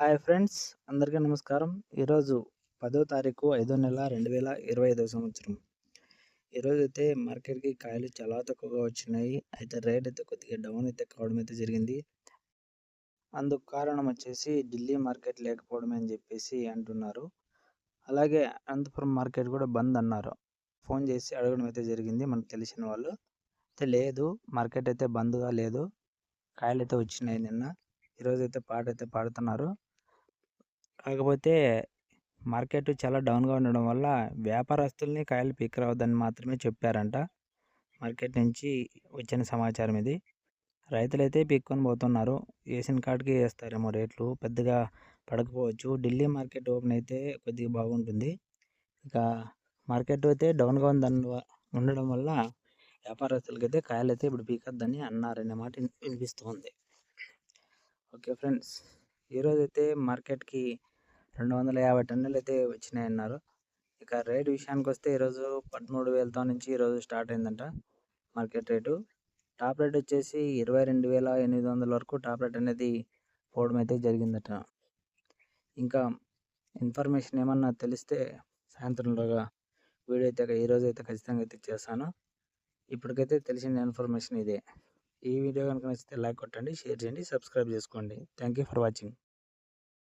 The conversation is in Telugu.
హాయ్ ఫ్రెండ్స్ అందరికీ నమస్కారం. ఈరోజు పదో తారీఖు ఐదో నెల రెండు వేల ఇరవై ఐదో సంవత్సరం. ఈరోజు అయితే మార్కెట్కి కాయలు చాలా తక్కువగా వచ్చినాయి. అయితే రేట్ అయితే కొద్దిగా డౌన్ అయితే కావడం అయితే జరిగింది. అందుకు కారణం వచ్చేసి ఢిల్లీ మార్కెట్ లేకపోవడమే అని చెప్పేసి అంటున్నారు. అలాగే అనంతపురం మార్కెట్ కూడా బంద్ అన్నారు. ఫోన్ చేసి అడగడం అయితే జరిగింది మనకు తెలిసిన వాళ్ళు. అయితే లేదు మార్కెట్ అయితే బంద్గా లేదు. కాయలు అయితే వచ్చినాయి నిన్న. ఈరోజు అయితే పాట అయితే పాడుతున్నారు. కాకపోతే మార్కెట్ చాలా డౌన్గా ఉండడం వల్ల వ్యాపారస్తుల్ని కాయలు పీకరావద్దని మాత్రమే చెప్పారంట. మార్కెట్ నుంచి వచ్చిన సమాచారం ఇది. రైతులైతే పీక్కొని పోతున్నారు. వేసిన కాడికి వేస్తారేమో రేట్లు. పెద్దగా పడకపోవచ్చు. ఢిల్లీ మార్కెట్ ఓపెన్ అయితే కొద్దిగా బాగుంటుంది. ఇక మార్కెట్ అయితే డౌన్గా ఉందని ఉండడం వల్ల వ్యాపారస్తులకైతే కాయలు అయితే ఇప్పుడు పీకద్దని అన్నారనే మాట వినిపిస్తుంది ఓకే ఫ్రెండ్స్ ఈరోజు అయితే మార్కెట్కి రెండు వందల యాభై టన్నులు అయితే వచ్చినాయి అన్నారు ఇక రేటు విషయానికి వస్తే ఈరోజు పదమూడు వేలతో నుంచి ఈరోజు స్టార్ట్ అయిందంట మార్కెట్ రేటు. టాప్ రేట్ వచ్చేసి ఇరవై రెండు వేల ఎనిమిది వందల వరకు టాప్ రేట్ అనేది పోవడం అయితే జరిగిందట. ఇంకా ఇన్ఫర్మేషన్ ఏమన్నా తెలిస్తే సాయంత్రంలోగా వీడియో అయితే ఈరోజు అయితే ఖచ్చితంగా అయితే చేస్తాను ఇప్పటికైతే తెలిసిన ఇన్ఫర్మేషన్ ఇదే. ఈ వీడియో కనుక నచ్చితే లైక్ కొట్టండి షేర్ చేయండి సబ్స్క్రైబ్ చేసుకోండి. Thank you for watching.